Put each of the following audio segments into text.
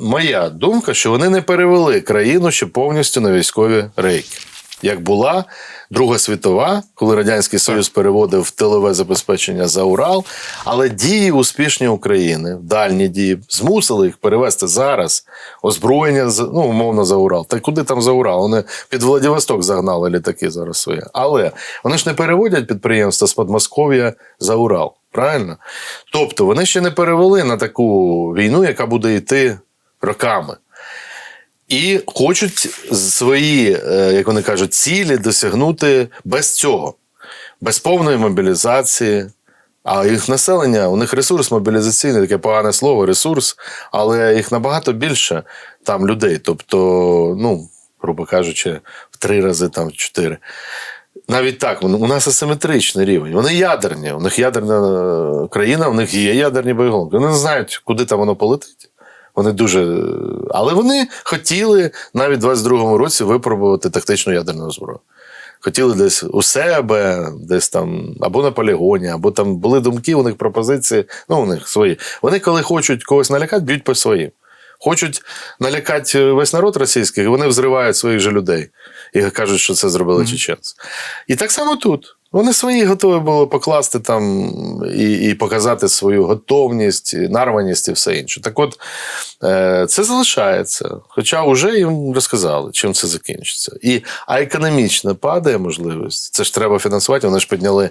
моя думка, що вони не перевели країну ще повністю на військові рейки. Як була Друга світова, коли Радянський Союз переводив тилове забезпечення за Урал, але дії успішні України, дальні дії, змусили їх перевести зараз озброєння ну, умовно за Урал. Та куди там за Урал? Вони під Владивосток загнали літаки зараз свої. Але вони ж не переводять підприємства з Подмосков'я за Урал. Правильно? Тобто вони ще не перевели на таку війну, яка буде йти роками. І хочуть свої, е, як вони кажуть, цілі досягнути без цього, без повної мобілізації. А їх населення, у них ресурс мобілізаційний, таке погане слово, ресурс, але їх набагато більше там людей. Тобто, ну, грубо кажучи, в три рази, там, в чотири. Навіть так, у нас асиметричний рівень. Вони ядерні. У них ядерна е, країна, у них є ядерні боєголовки. Вони не знають, куди там воно полетить. Вони дуже. Але вони хотіли навіть у 22-му році випробувати тактичну ядерну зброю. Хотіли десь у себе, десь там, або на полігоні, або там були думки, у них пропозиції, ну, у них свої. Вони, коли хочуть когось налякати, б'ють по своїм. Хочуть налякати весь народ російський, вони взривають своїх же людей і кажуть, що це зробили чеченці. І так само тут. Вони свої готові були покласти там і, і показати свою готовність, нарваність і все інше. Так от е, це залишається. Хоча вже їм розказали, чим це закінчиться. І, а економічно падає можливість. Це ж треба фінансувати. Вони ж підняли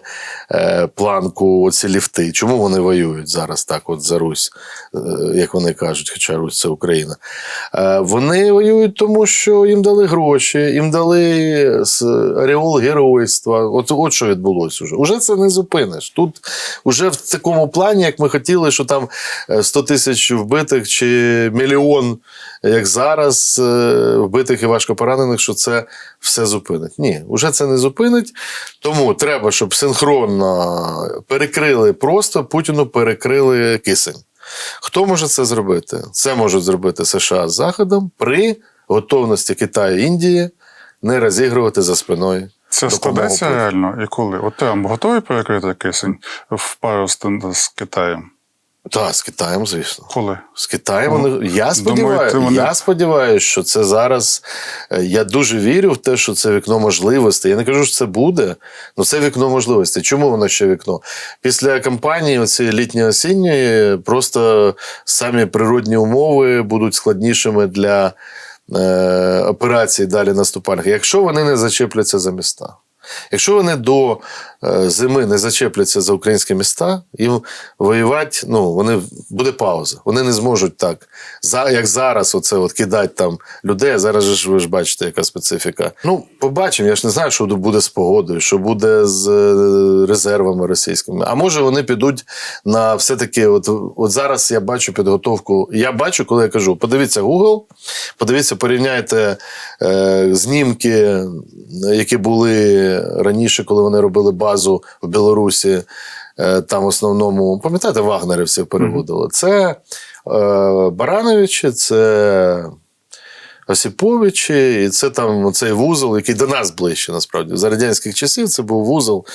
е, планку оці ліфти. Чому вони воюють зараз так, от за Русь, е, як вони кажуть, хоча Русь це Україна. Вони воюють тому, що їм дали гроші, їм дали ореол геройства. От, от що відбулося вже. Уже це не зупиниш. Тут уже в такому плані, як ми хотіли, що там е, 100 тисяч вбитих чи мільйон, як зараз, е, вбитих і важко поранених, що це все зупинить. Ні, уже це не зупинить. Тому треба, щоб синхронно перекрили просто Путіну перекрили кисень. Хто може це зробити? Це можуть зробити США з Заходом при готовності Китаю і Індії не розігрувати за спиною. Це складеться реально і коли? От там готові перекрити кисень в пару з, Китаєм? Так, з Китаєм, звісно. Коли? З Китаєм Ну, вони. Я сподіваюся, вони- я сподіваюся, що це зараз. е, Я дуже вірю в те, що це вікно можливостей. Я не кажу, що це буде, але це вікно можливостей. Чому воно ще вікно? Після кампанії цієї літньо-осінньої просто самі природні умови будуть складнішими для операцій далі наступальних, якщо вони не зачепляться за міста. Якщо вони до е, зими не зачепляться за українські міста, їм воювати, ну, вони, буде пауза. Вони не зможуть так, за, як зараз, оце от кидати там людей. Зараз ж ви ж бачите, яка специфіка. Ну, побачимо. Я ж не знаю, що буде з погодою, що буде з е, резервами російськими. А може вони підуть на все-таки, от, от зараз я бачу підготовку. Я бачу, коли я кажу: подивіться Google, подивіться, порівняйте е, знімки, які були раніше, коли вони робили базу в Білорусі. Е, Там в основному, пам'ятаєте, вагнерівців переводили. Це е, Барановичі, це Осіповичі, і це там цей вузол, який до нас ближче, насправді. За радянських часів це був вузол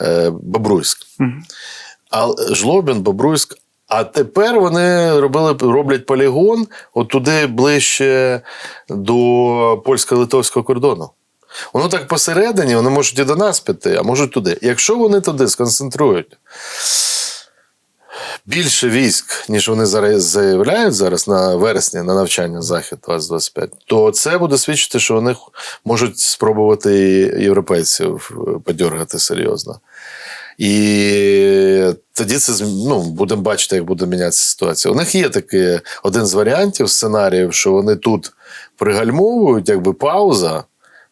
е, Бобруйськ. А Жлобін, Бобруйськ. А тепер вони робили, роблять полігон от туди ближче до польсько-литовського кордону. Воно так посередині, вони можуть і до нас піти, а можуть туди. Якщо вони туди сконцентрують більше військ, ніж вони зараз заявляють зараз на вересні на навчання Захід 2025, то це буде свідчити, що вони можуть спробувати європейців е, подьоргати серйозно. І тоді це ну, будемо бачити, як буде мінятися ситуація. У них є такий один з варіантів сценаріїв, що вони тут пригальмовують, якби пауза.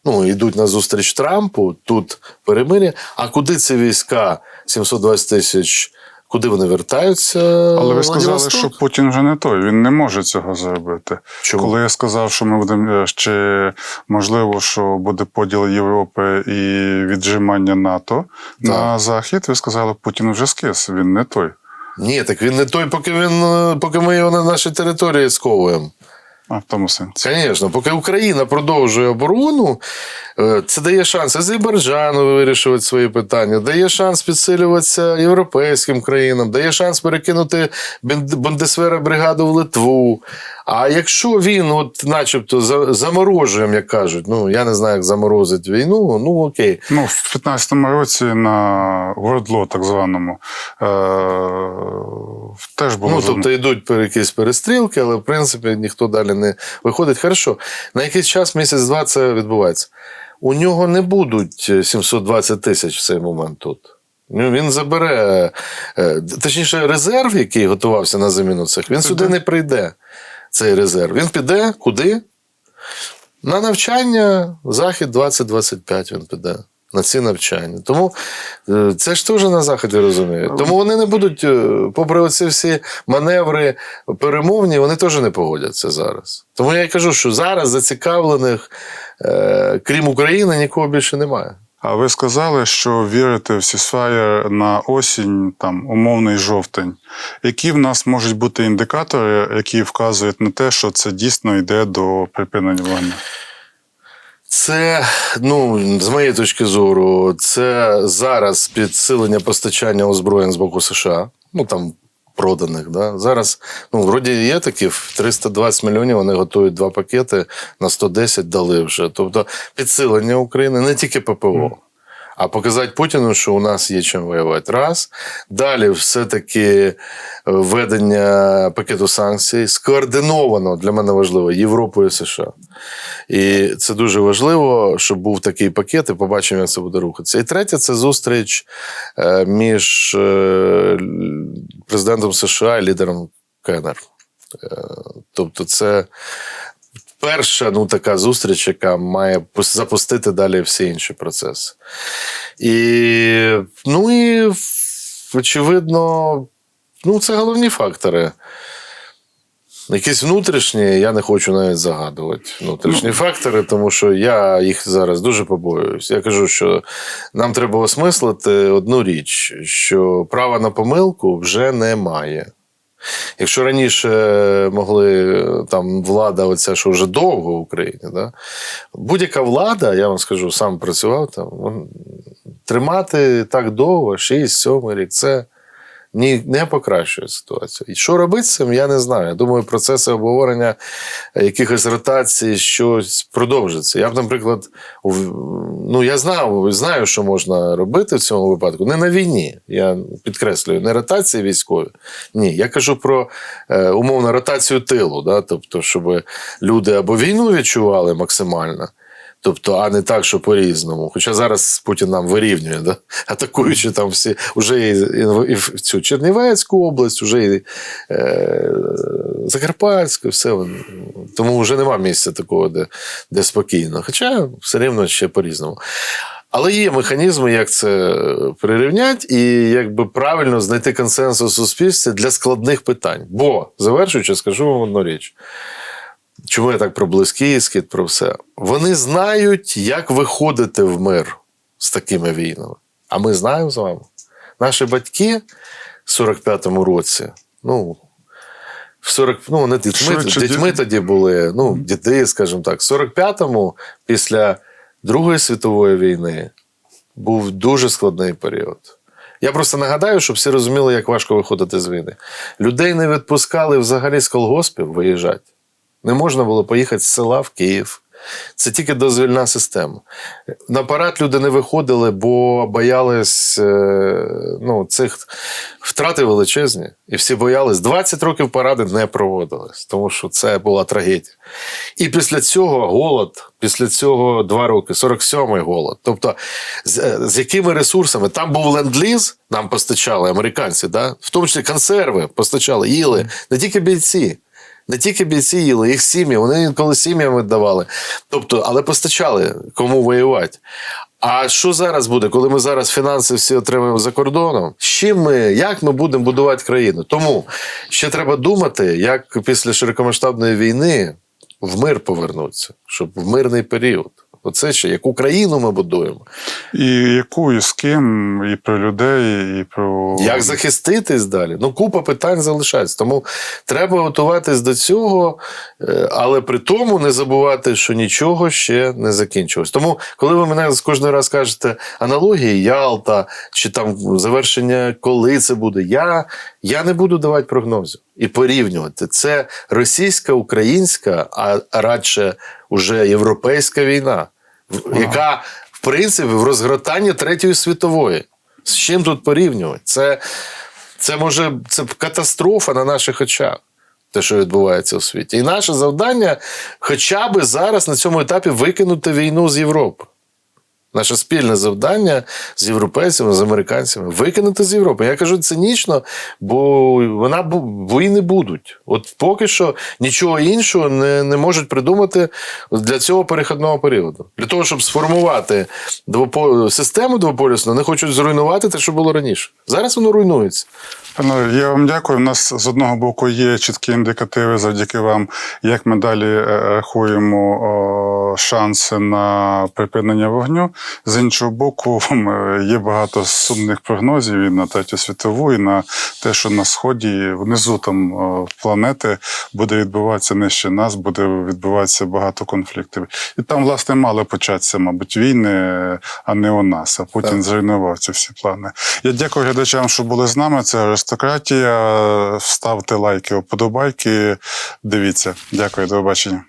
Ну, йдуть на зустріч Трампу, тут перемир'я. А куди ці війська 720 тисяч, куди вони вертаються? Але ви сказали, що Путін вже не той, він не може цього зробити. Чому? Коли я сказав, що ми будемо е, ще можливо, що буде поділ Європи і віджимання НАТО на захід, ви сказали, Путін вже скис, він не той. Ні, так він не той, поки він е, поки ми його на нашій території сковуємо. А в тому сенсі. Звісно, поки Україна продовжує оборону, Е, Це дає шанс Азербайджану вирішувати свої питання, дає шанс підсилюватися європейським країнам, дає шанс перекинути Бундесвера бригаду в Литву. А якщо він, от, начебто, за- заморожуємо, як кажуть, ну я не знаю, як заморозить війну, ну окей. Ну, в 15-му році на Вордло, так званому, е- теж було Ну, тобто йдуть якісь перестрілки, але в принципі ніхто далі не виходить. Хорошо, на якийсь час, місяць-два це відбувається. У нього не будуть е, 720 тисяч в цей момент тут. Ну, Він забере, е, точніше, резерв, який готувався на заміну цих, він сюди не прийде, цей резерв. Він піде куди? На навчання Захід 2025 він піде. На ці навчання. Тому е, це ж теж на Заході розуміють. Тому вони не будуть, е, попри оці всі маневри перемовні, вони теж не погодяться зараз. Тому я й кажу, що зараз зацікавлених, е, крім України, нікого більше немає. А ви сказали, що вірите в сісфаєр на осінь, там умовний жовтень. Які в нас можуть бути індикатори, які вказують на те, що це дійсно йде до припинення вогню? Це, ну, з моєї точки зору, це зараз підсилення постачання озброєнь з боку США. Ну там проданих. Да? Зараз, ну, вроді є такі в 320 мільйонів. Вони готують два пакети на 110 дали вже. Тобто підсилення України не тільки ППО. А показати Путіну, що у нас є чим воювати. Раз. Далі все-таки введення пакету санкцій скоординовано для мене важливо Європою і США. І це дуже важливо, щоб був такий пакет, і побачимо, як це буде рухатися. І третє це зустріч е, між е, президентом США і лідером КНР. Е, Тобто, це перша ну, така зустріч, яка має запустити далі всі інші процеси. І, ну і очевидно, ну, це головні фактори. Якісь внутрішні, я не хочу навіть загадувати внутрішні фактори, тому що я їх зараз дуже побоююсь. Я кажу, що нам треба осмислити одну річ, що права на помилку вже немає. Якщо раніше могли там влада, оця, що вже довго в Україні, да? будь-яка влада, я вам скажу, сам працював там, тримати так довго, 6-7 рік, це ні, не покращує ситуацію. І що робити з цим, я не знаю. Я думаю, процеси обговорення якихось ротацій, щось продовжиться. Я б, наприклад, ну я знав, знаю, що можна робити в цьому випадку. Не на війні. Я підкреслюю, не ротації військові. Ні, я кажу про е, умовно ротацію тилу, да? тобто, щоб люди або війну відчували максимально. Тобто, а не так, що по-різному. Хоча зараз Путін нам вирівнює, да? атакуючи там всі, вже і, і, і цю Чернівецьку область, вже і е, Закарпатську, все. Тому вже нема місця такого, де, де спокійно. Хоча все рівно ще по-різному. Але є механізми, як це прирівняти і якби правильно знайти консенсус у суспільстві для складних питань. Бо, завершуючи, скажу вам одну річ. Чому я так про близький схід, про все? Вони знають, як виходити в мир з такими війнами. А ми знаємо з вами. Наші батьки в 45-му році, ну, в 40, ну, вони дітьми, Швидше дітьми тоді були, ну, діти, скажімо так. В 45-му, після Другої світової війни, був дуже складний період. Я просто нагадаю, щоб всі розуміли, як важко виходити з війни. Людей не відпускали взагалі з колгоспів виїжджати. Не можна було поїхати з села в Київ. Це тільки дозвільна система. На парад люди не виходили, бо боялись е, ну, цих втрати величезні. І всі боялись. 20 років паради не проводились, тому що це була трагедія. І після цього голод, після цього два роки, 47-й голод. Тобто, з, з якими ресурсами? Там був ленд-ліз, нам постачали американці, да? в тому числі консерви постачали, їли, не тільки бійці. Не тільки бійці їли, їх сім'ї, вони інколи сім'ям віддавали. Тобто, але постачали кому воювати. А що зараз буде, коли ми зараз фінанси всі отримаємо за кордоном? З чим ми, як ми будемо будувати країну? Тому ще треба думати, як після широкомасштабної війни в мир повернутися, щоб в мирний період. Оце ще яку країну ми будуємо. І яку, і з ким, і про людей, і про Як захиститись далі? Ну, купа питань залишається. Тому треба готуватись до цього, е, але при тому не забувати, що нічого ще не закінчилось. Тому, коли ви мене кожен раз кажете аналогії Ялта чи там завершення, коли це буде, я, я не буду давати прогнозів і порівнювати. Це російська, українська, а радше уже європейська війна, в- яка в принципі в розгортанні Третьої світової. З чим тут порівнювати? Це, це може це катастрофа на наших очах. Те, що відбувається у світі. І наше завдання хоча б зараз на цьому етапі викинути війну з Європи. Наше спільне завдання з європейцями, з американцями викинути з Європи. Я кажу цинічно, бо вона бу- війни будуть. От поки що нічого іншого не, не можуть придумати для цього перехідного періоду. Для того, щоб сформувати двопо... систему двополюсну, вони хочуть зруйнувати те, що було раніше. Зараз воно руйнується. Пане, я вам дякую. У нас з одного боку є чіткі індикативи завдяки вам, як ми далі е, рахуємо шанси на припинення вогню. З іншого боку, є багато сумних прогнозів і на третю світову, і на те, що на сході внизу там планети буде відбуватися нижче нас, буде відбуватися багато конфліктів. І там, власне, мали початися, мабуть, війни, а не у нас. А Путін Так. зруйнував ці всі плани. Я дякую глядачам, що були з нами. Це аристократія. Ставте лайки, вподобайки. Дивіться. Дякую, до побачення.